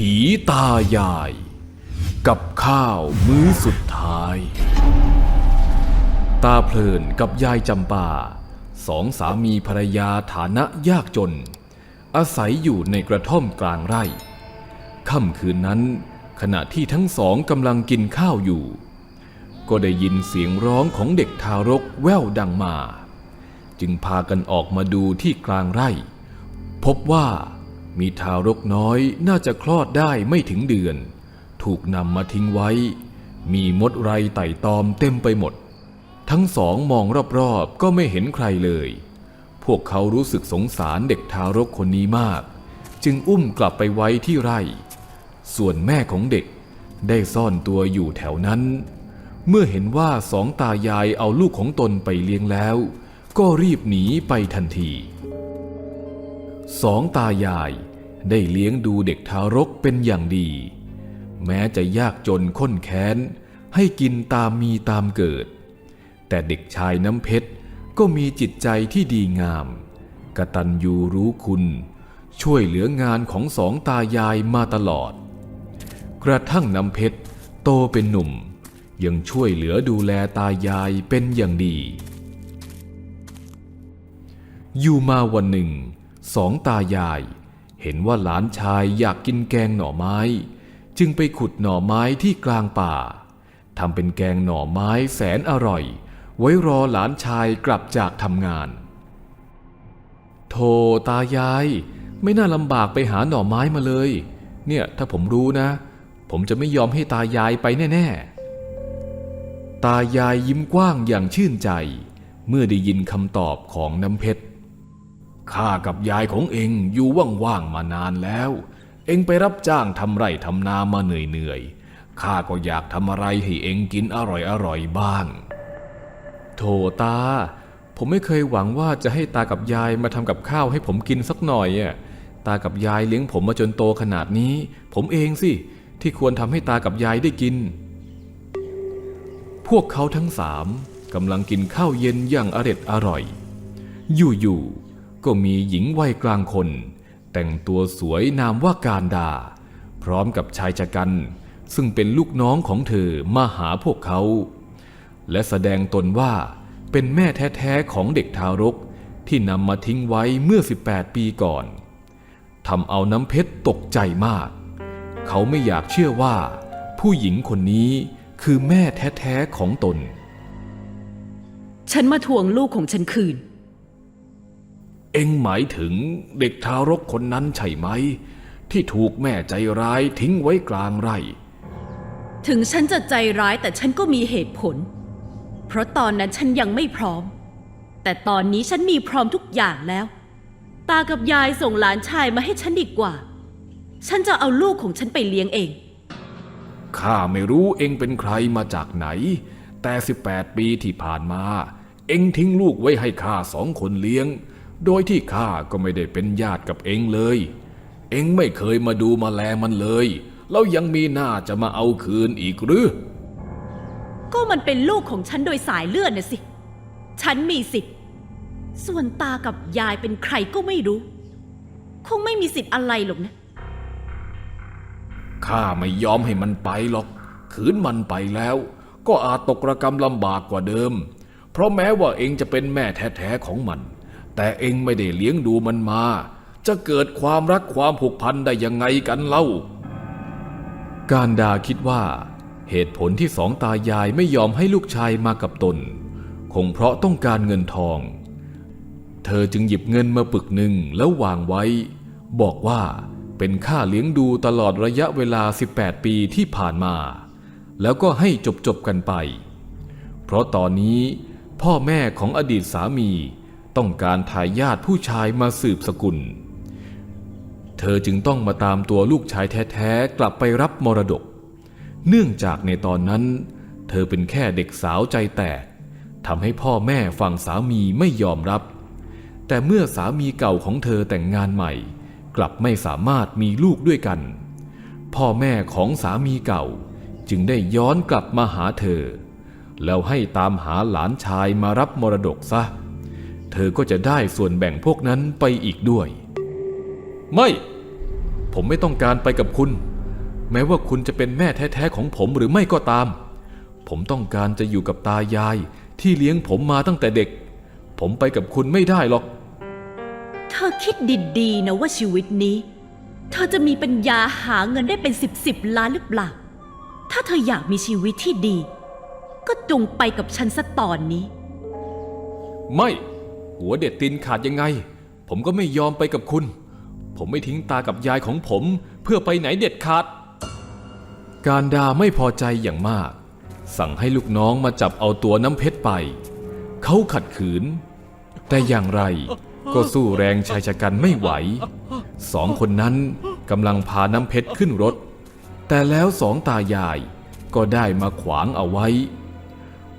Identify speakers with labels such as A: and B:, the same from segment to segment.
A: ผีตายาย กับข้าวมื้อสุดท้าย ตาเพลินกับยายจำปาสองสามีภรรยาฐานะยากจน อาศัยอยู่ในกระท่อมกลางไร่ค่ำคืนนั้น ขณะที่ทั้งสองกำลังกินข้าวอยู่ ก็ได้ยินเสียงร้องของเด็กทารกแว่วดังมา จึงพากันออกมาดูที่กลางไร่ พบว่า มีทารกน้อยน่าจะคลอดได้ไม่ถึงเดือน ถูกนำมาทิ้งไว้ มีมดไรไต่ตอมเต็มไปหมด ทั้งสองมองรอบๆก็ไม่เห็นใครเลย พวกเขารู้สึกสงสารเด็กทารกคนนี้มาก จึงอุ้มกลับไปไว้ที่ไร่ ส่วนแม่ของเด็กได้ซ่อนตัวอยู่แถวนั้น เมื่อเห็นว่าสองตายายเอาลูกของตนไปเลี้ยงแล้ว ก็รีบหนีไปทันที สองตายายได้เลี้ยงดูเด็กทารกเป็นอย่างดี แม้จะยากจนข้นแค้น ให้กินตามมีตามเกิด แต่เด็กชายน้ำเพชรก็มีจิตใจที่ดีงามกตัญญูรู้คุณ ช่วยเหลืองานของสองตายายมาตลอด กระทั่งน้ำเพชรโตเป็นหนุ่ม ยังช่วยเหลือดูแลตายายเป็นอย่างดี อยู่มาวันหนึ่ง สองตายาย เห็นว่าหลานชายอยากกินแกงหน่อไม้ จึงไปขุดหน่อไม้ที่กลางป่าทำเป็นแกงหน่อไม้แสนอร่อย ไว้รอหลานชายกลับจากทำงาน โธตายาย ไม่น่าลำบากไปหาหน่อไม้มาเลย เนี่ยถ้าผมรู้นะ ผมจะไม่ยอมให้ตายายไปแน่ ๆ ตายายยิ้มกว้างอย่างชื่นใจ เมื่อได้ยินคำตอบของน้ำเพชร ข้ากับยายของเองอยู่ว่างๆมานานแล้ว เองไปรับจ้างทำไร่ทำนามาเหนื่อยๆข้าก็อยากทำอะไรให้เองกินอร่อยๆบ้าง โถตา ผมไม่เคยหวังว่าจะให้ตากับยายมาทำกับข้าวให้ผมกินสักหน่อยอะตากับยายเลี้ยงผมมาจนโตขนาดนี้ ผมเองสิ ที่ควรทำให้ตากับยายได้กิน พวกเขาทั้งสามกำลังกินข้าวเย็นอย่างอร็ดอร่อย อยู่ๆ ก็มีหญิงวัยกลางคน แต่งตัวสวยนามว่าการดา พร้อมกับชายชะกัน ซึ่งเป็นลูกน้องของเธอมาหาพวกเขา และแสดงตนว่าเป็นแม่แท้ๆของเด็กทารกที่นำมาทิ้งไว้เมื่อ 18 ปีก่อนทำเอาน้ำเพชรตกใจมาก เขาไม่อยากเชื่อว่า ผู้หญิงคนนี้คือแม่แท้ๆของตน
B: ฉันมาทวงลูกของฉันคืน
A: เอ็งหมายถึงเด็กทารกคนนั้นใช่ไหม ที่ถูกแม่ใจร้ายทิ้งไว้กลางไร่
B: ถึงฉันจะใจร้ายแต่ฉันก็มีเหตุผล เพราะตอนนั้นฉันยังไม่พร้อม แต่ตอนนี้ฉันมีพร้อมทุกอย่างแล้ว ตากับยายส่งหลานชายมาให้ฉันดีกว่า ฉันจะเอาลูกของฉันไปเลี้ยงเอง
A: ข้าไม่รู้เอ็งเป็นใครมาจากไหน แต่ 18 ปีที่ผ่านมา เอ็งทิ้งลูกไว้ให้ข้าสองคนเลี้ยง โดยที่ข้าก็ไม่ได้เป็นญาติกับเอ็งเลย เอ็งไม่เคยมาดูมาแลมันเลย แล้วยังมีหน้าจะมาเอาคืนอีกหรือ
B: ก็มันเป็นลูกของฉันโดยสายเลือดนะสิ ฉันมีสิทธิ์ ส่วนตากับยายเป็นใครก็ไม่รู้ คงไม่มีสิทธิ์อะไรหรอกนะ
A: ข้าไม่ยอมให้มันไปหรอก ขืนมันไปแล้ว ก็อาจตกระกรรมลำบากกว่าเดิม เพราะแม้ว่าเองจะเป็นแม่แท้ๆของมัน แต่เองไม่ได้เลี้ยงดูมันมา จะเกิดความรักความผูกพันได้ยังไงกันเล่า การดาคิดว่า เหตุผลที่สองตายายไม่ยอมให้ลูกชายมากับตน คงเพราะต้องการเงินทอง เธอจึงหยิบเงินมาปึกหนึ่งแล้ววางไว้ บอกว่าเป็นค่าเลี้ยงดูตลอดระยะเวลา 18 ปีที่ผ่านมา แล้วก็ให้จบจบกันไป เพราะตอนนี้พ่อแม่ของอดีตสามี ต้องการทายาทผู้ชายมาสืบสกุล เธอจึงต้องมาตามตัวลูกชายแท้ๆกลับไปรับมรดก เนื่องจากในตอนนั้น เธอเป็นแค่เด็กสาวใจแตกทำให้พ่อแม่ฝั่งสามีไม่ยอมรับ แต่เมื่อสามีเก่าของเธอแต่งงานใหม่ กลับไม่สามารถมีลูกด้วยกัน พ่อแม่ของสามีเก่าจึงได้ย้อนกลับมาหาเธอ แล้วให้ตามหาหลานชายมารับมรดกซะเธอก็จะได้ส่วนแบ่งพวกนั้นไปอีกด้วย ไม่ผผมไม่ต้องการไปกับคุณ แม้ว่าคุณจะเป็นแม่แท้ๆของผมหรือไม่ก็ตาม ผมต้องการจะอยู่กับตายายที่เลี้ยงผมมาตั้งแต่เด็ก ผมไปกับคุณไม่ได้หรอก
B: เธอคิดดีๆนะว่าชีวิตนี้ เธอจะมีปัญญาหาเงินได้เป็นสิบสิบล้านหรือเปล่า ถ้าเธออยากมีชีวิตที่ดี ก็จงไปกับฉันซะตอนนี้
A: ไม่ หัวเด็ดตินขาดยังไง ผมก็ไม่ยอมไปกับคุณ ผมไม่ทิ้งตากับยายของผมเพื่อไปไหนเด็ดขาด การดาไม่พอใจอย่างมาก สั่งให้ลูกน้องมาจับเอาตัวน้ำเพชรไป เขาขัดขืน แต่อย่างไรก็สู้แรงชายชะกันไม่ไหว สองคนนั้นกำลังพาน้ำเพชรขึ้นรถ แต่แล้วสองตายายก็ได้มาขวางเอาไว้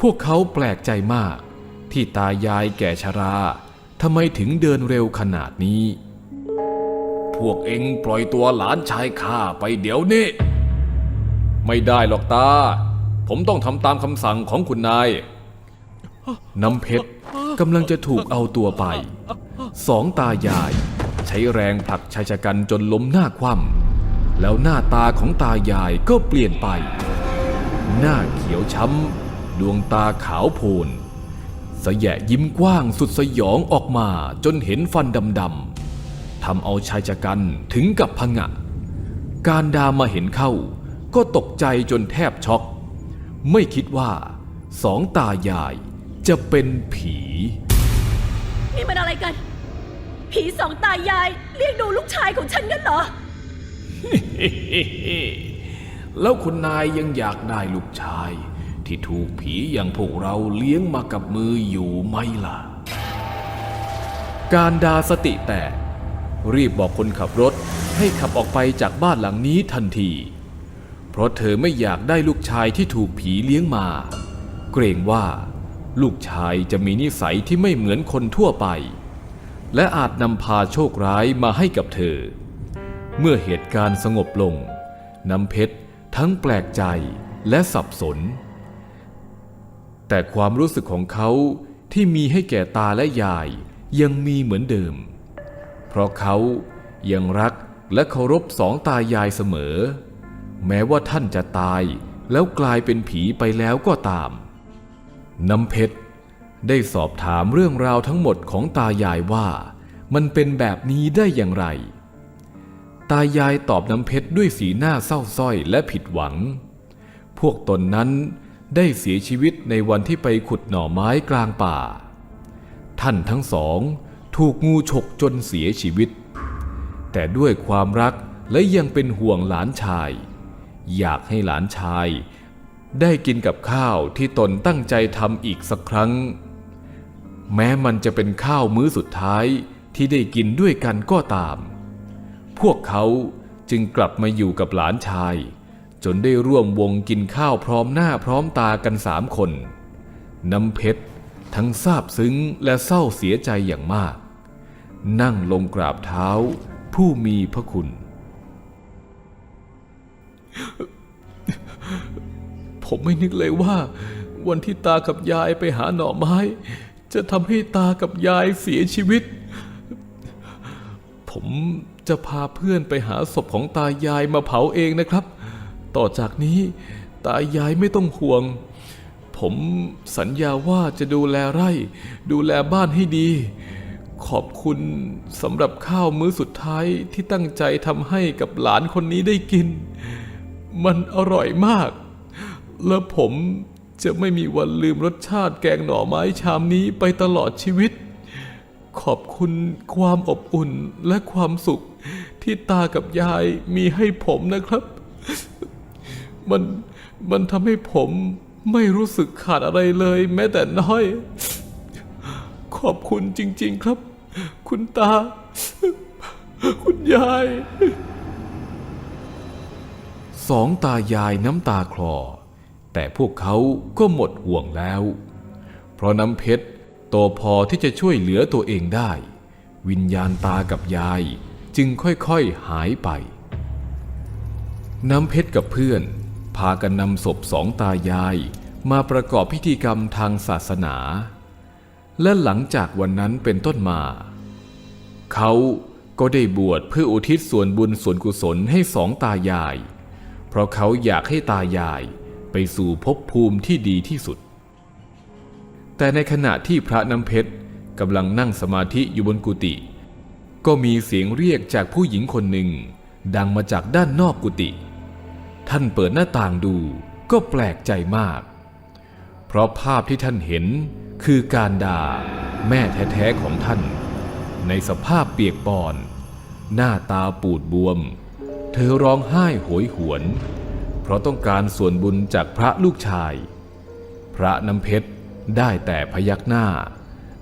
A: พวกเขาแปลกใจมาก ที่ตายายแก่ชราทำไมถึงเดินเร็วขนาดนี้ พวกเองปล่อยตัวหลานชายข้าไปเดี๋ยวนี้ ไม่ได้หรอกตา ผมต้องทำตามคำสั่งของคุณนาย น้ำเพชรกำลังจะถูกเอาตัวไป สองตายาย ใช้แรงผลักชายชะกันจนล้มหน้าคว่ำแล้วหน้าตาของตายายก็เปลี่ยนไป หน้าเขียวช้ำ ดวงตาขาวโพลน สะแยะยิ้มกว้างสุดสยองออกมาจนเห็นฟันดำๆทำเอาชายชะกันถึงกับพงะ การดามาเห็นเข้า ก็ตกใจจนแทบช็อก ไม่คิดว่าสองตายายจะเป็นผี
B: นี่มันอะไรกัน ผีสองตายายเลี้ยงดูลูกชายของฉันกันเหรอ
A: แล้วคุณนายยังอยากได้ลูกชาย ที่ถูกผีอย่างพวกเราเลี้ยงมากับมืออยู่ไหมล่ะ การดาสติแตกรีบบอกคนขับรถให้ขับออกไปจากบ้านหลังนี้ทันที เพราะเธอไม่อยากได้ลูกชายที่ถูกผีเลี้ยงมา เกรงว่า ลูกชายจะมีนิสัยที่ไม่เหมือนคนทั่วไป และอาจนำพาโชคร้ายมาให้กับเธอ เมื่อเหตุการณ์สงบลง น้ำเพชรทั้งแปลกใจและสับสน แต่ความรู้สึกของเขาที่มีให้แก่ตาและยายยังมีเหมือนเดิม เพราะเขายังรักและเคารพสองตายายเสมอ แม้ว่าท่านจะตายแล้วกลายเป็นผีไปแล้วก็ตาม น้ำเพชรได้สอบถามเรื่องราวทั้งหมดของตายายว่า มันเป็นแบบนี้ได้อย่างไร ตายายตอบน้ำเพชรด้วยสีหน้าเศร้าส้อยและผิดหวัง พวกตนนั้น ได้เสียชีวิตในวันที่ไปขุดหน่อไม้กลางป่า ท่านทั้งสองถูกงูฉกจนเสียชีวิต แต่ด้วยความรักและยังเป็นห่วงหลานชาย อยากให้หลานชาย ได้กินกับข้าวที่ตนตั้งใจทำอีกสักครั้ง แม้มันจะเป็นข้าวมื้อสุดท้ายที่ได้กินด้วยกันก็ตาม พวกเขาจึงกลับมาอยู่กับหลานชาย จนได้ร่วมวงกินข้าวพร้อมหน้าพร้อมตากันสามคน น้ำเพชรทั้งซาบซึ้งและเศร้าเสียใจอย่างมาก นั่งลงกราบเท้า ผู้มีพระคุณ ผมไม่นึกเลยว่า วันที่ตากับยายไปหาหน่อไม้ จะทำให้ตากับยายเสียชีวิต ผมจะพาเพื่อนไปหาศพของตายายมาเผาเองนะครับ ต่อจากนี้ ตายายไม่ต้องห่วง ผมสัญญาว่าจะดูแลไร่ ดูแลบ้านให้ดี ขอบคุณสำหรับข้าวมื้อสุดท้ายที่ตั้งใจทำให้กับหลานคนนี้ได้กิน มันอร่อยมาก และผมจะไม่มีวันลืมรสชาติแกงหน่อไม้ชามนี้ไปตลอดชีวิต ขอบคุณความอบอุ่นและความสุขที่ตากับยายมีให้ผมนะครับ มันมันทำให้ผมไม่รู้สึกขาดอะไรเลย แม้แต่น้อย ขอบคุณจริง ๆ ครับ คุณตา คุณยาย สองตายายน้ำตาคลอ แต่พวกเขาก็หมดห่วงแล้ว เพราะน้ำเพชรโตพอที่จะช่วยเหลือตัวเองได้ วิญญาณตากับยายจึงค่อยๆหายไป น้ำเพชรกับเพื่อน พากันนำศพสองตายายมาประกอบพิธีกรรมทางศาสนา และหลังจากวันนั้นเป็นต้นมา เขาก็ได้บวชเพื่ออุทิศส่วนบุญส่วนกุศลให้สองตายาย เพราะเขาอยากให้ตายายไปสู่ภพภูมิที่ดีที่สุด แต่ในขณะที่พระน้ำเพชรกำลังนั่งสมาธิอยู่บนกุฏิก็มีเสียงเรียกจากผู้หญิงคนหนึ่ง ดังมาจากด้านนอกกุฏิ ท่านเปิดหน้าต่างดูก็แปลกใจมาก เพราะภาพที่ท่านเห็นคือการดาแม่แท้ๆของท่าน ในสภาพเปียกปอน หน้าตาปูดบวม เธอร้องไห้โหยหวน เพราะต้องการส่วนบุญจากพระลูกชาย พระน้ำเพชรได้แต่พยักหน้า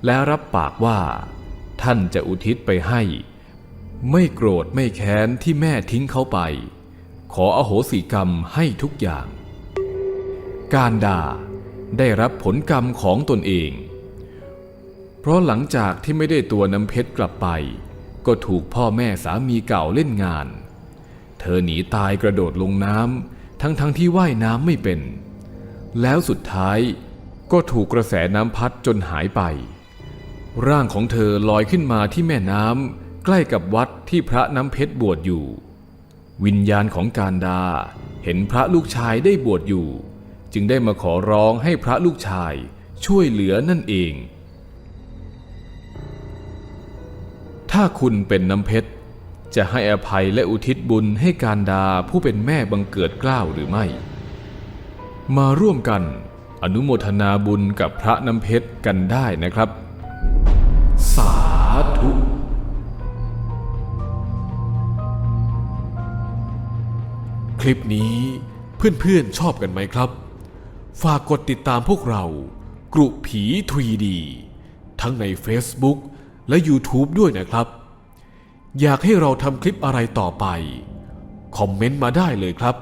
A: และรับปากว่า ท่านจะอุทิศไปให้ ไม่โกรธไม่แค้นที่แม่ทิ้งเขาไป ขออโหสิกรรมให้ทุกอย่าง การด่าได้รับผลกรรมของตนเอง เพราะหลังจากที่ไม่ได้ตัวน้ำเพชรกลับไป ก็ถูกพ่อแม่สามีเก่าเล่นงาน เธอหนีตายกระโดดลงน้ำทั้งทั้งที่ว่ายน้ำไม่เป็น แล้วสุดท้ายก็ถูกกระแสน้ำพัดจนหายไป ร่างของเธอลอยขึ้นมาที่แม่น้ำใกล้กับวัดที่พระน้ำเพชรบวชอยู่ วิญญาณของการดา เห็นพระลูกชายได้บวชอยู่ จึงได้มาขอร้องให้พระลูกชายช่วยเหลือนั่นเอง ถ้าคุณเป็นน้ำเพชร จะให้อภัยและอุทิศบุญให้การดาผู้เป็นแม่บังเกิดเกล้าวหรือไม่ มาร่วมกันอนุโมทนาบุญกับพระน้ำเพชรกันได้นะครับสา คลิปนี้เพื่อนๆชอบกันไหมครับ ฝากกดติดตามพวกเรากรุผี 3D ทั้งใน Facebook และ YouTube ด้วยนะครับ อยากให้เราทำคลิปอะไรต่อไป คอมเมนต์มาได้เลยครับ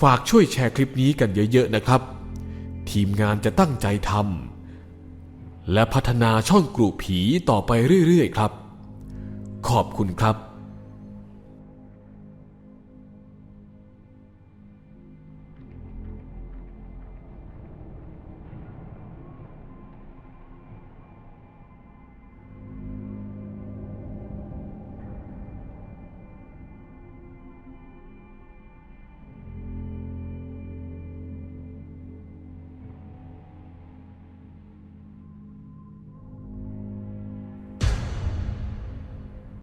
A: ฝากช่วยแชร์คลิปนี้กันเยอะๆนะครับ ทีมงานจะตั้งใจทำและพัฒนาช่องกรุผีต่อไปเรื่อยๆ ครับ ขอบคุณครับ